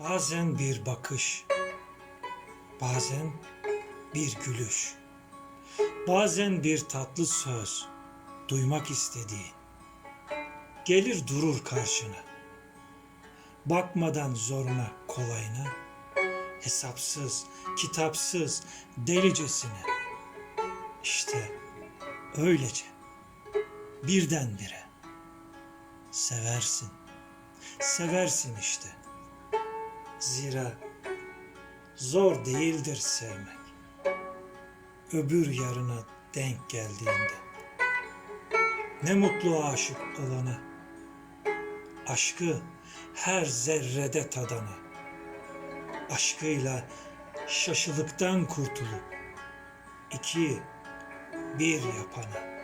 Bazen bir bakış, bazen bir gülüş, bazen bir tatlı söz duymak istediğin gelir durur karşına. Bakmadan zoruna kolayına, hesapsız, kitapsız, delicesine. İşte öylece birdenbire seversin, seversin işte. Zira zor değildir sevmek. Öbür yarına denk geldiğinde. Ne mutlu aşık olana. Aşkı her zerrede tadana. Aşkıyla şaşılıktan kurtulup iki bir yapana.